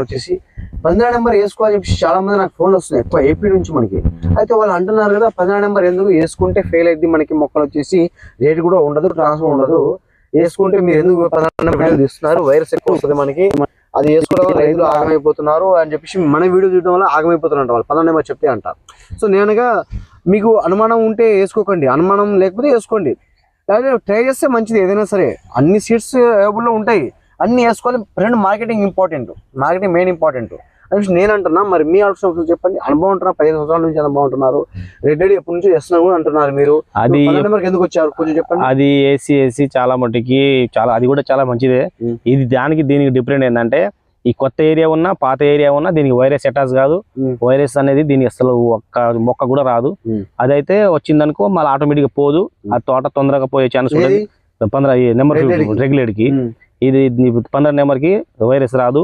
వచ్చేసి పదిహేను నెంబర్ వేసుకోవాలి చెప్పి చాలా మంది నాకు ఫోన్లు వస్తున్నాయి. ఎక్కువ ఏపీ నుంచి మనకి. అయితే వాళ్ళు అంటున్నారు కదా పదిహేను నెంబర్ ఎందుకు వేసుకుంటే ఫెయిల్ అయింది మనకి మొక్కలు వచ్చేసి? రేట్ కూడా ఉండదు ట్రాన్స్ఫర్ ఉండదు. వేసుకుంటే మీరు ఎందుకు పదిహేను నెంబర్ తీస్తున్నారు? వైరస్ ఎక్కువ వస్తుంది మనకి. అది వేసుకోవడం వల్ల రైతులు ఆగమైపోతున్నారు అని చెప్పేసి మన వీడియో చూడడం వల్ల ఆగమైపోతున్నారు వాళ్ళు. పదిహేను నెంబర్ చెప్తే అంటారు సో నేనుగా మీకు అనుమానం ఉంటే వేసుకోకండి. అనుమానం లేకపోతే వేసుకోండి. లేదా ట్రై చేస్తే మంచిది. ఏదైనా సరే అన్ని సీట్స్ అవైలబుల్లో ఉంటాయి. అన్ని వేసుకోవాలి రెండు marketing important marketing main important అని నేను అంటున్నా మరి మీ ఆలోచన చెప్పండి. అనుభవం ఉంటున్నారు పదిహేను సంవత్సరాల నుంచి అనుభవం ఉంటున్నారు. రెడ్ రెడీ ఎప్పటి నుంచి చేస్తున్నారు కూడా అంటున్నారు మీరు. అది ఎందుకు వచ్చారు? కొంచెం చెప్పండి. అది ఏసీ ఏసీ చాలా మట్టుకి చాలా అది కూడా చాలా మంచిదే. ఇది దానికి దీనికి డిఫరెంట్ ఏంటంటే ఈ కొత్త ఏరియా ఉన్నా పాత ఏరియా ఉన్నా దీనికి వైరస్ అటాచ్ కాదు. వైరస్ అనేది దీనికి అసలు ఒక్క మొక్క కూడా రాదు. అదైతే వచ్చిందనుకో మళ్ళీ ఆటోమేటిక్ పోదు. ఆ తోట తొందరగా పోయే ఛాన్స్ ఉంటుంది? పంద్ర నెంబర్. రెగ్యులేట్కి. ఇది పంద్ర నెంబర్కి వైరస్ రాదు.